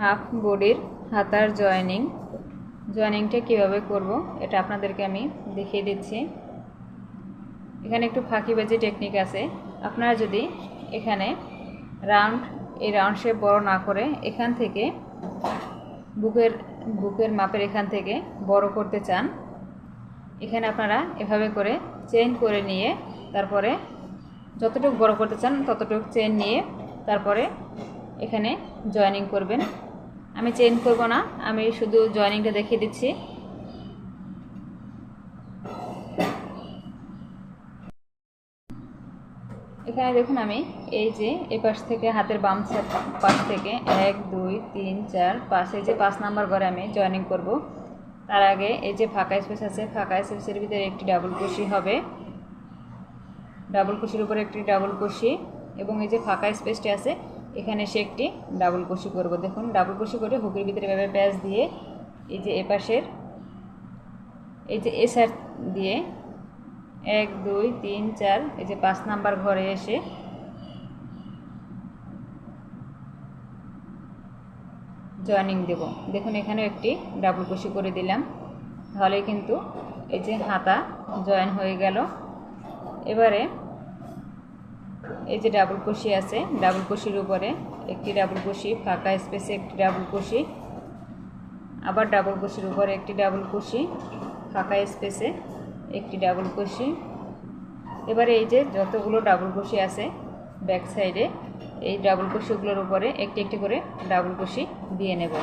Half বডির হাতার joining. জয়েনিংটা কীভাবে করব এটা আপনাদেরকে আমি দেখিয়ে দিচ্ছি। এখানে একটু ফাঁকিবাজি টেকনিক আছে। আপনারা যদি এখানে রাউন্ড, এই রাউন্ড শেপ বড় না করে এখান থেকে বুকের বুকের মাপের এখান থেকে বড় করতে চান, এখানে আপনারা এভাবে করে চেন করে নিয়ে তারপরে যতটুকু বড় করতে চান ততটুকু চেন নিয়ে তারপরে এখানে জয়েনিং করবেন। আমি চেঞ্জ করব না, আমি শুধু জয়েনিংটা দেখিয়ে দিচ্ছি। এখানে দেখুন আমি, এই যে এই পাশ থেকে হাতের বাম পাশ থেকে এক, দুই, তিন, চার, পাঁচ, এই যে পাঁচ নাম্বার ঘরে আমি জয়েনিং করব। তার আগে এই যে ফাঁকা স্পেস আছে, ফাঁকা স্পেসের ভিতরে একটি ডাবল কুশি হবে। ডাবল কুশির উপরে একটি ডাবল কুশি এবং এই যে ফাঁকা স্পেসটি আছে এখানে সে একটি ডাবল কুশি করব। দেখুন, ডাবল কুশি করে হুকের ভিতরে এভাবে প্যাচ দিয়ে এই যে এপাশের, এই যে এ সাইড দিয়ে এক, দুই, তিন, চার, এই যে পাঁচ নাম্বার ঘরে এসে জয়েনিং দেব। দেখুন এখানে একটি ডাবল কুশি করে দিলাম। তাহলে কিন্তু এই যে হাতা জয়েন হয়ে গেল। এবারে এই যে ডাবল কুশি আছে, ডাবল কুশির উপরে একটি ডাবল কুশি ফাঁকা স্পেসে একটি ডাবল কুশি আবার ডাবল কুশির উপরে একটি ডাবল কুশি ফাঁকা স্পেসে একটি ডাবল কুশি এবারে এই যে যতগুলো ডাবল কুশি আছে ব্যাক সাইডে, এই ডাবল কুশিগুলোর উপরে একটি একটি করে ডাবল কুশি দিয়ে নেব।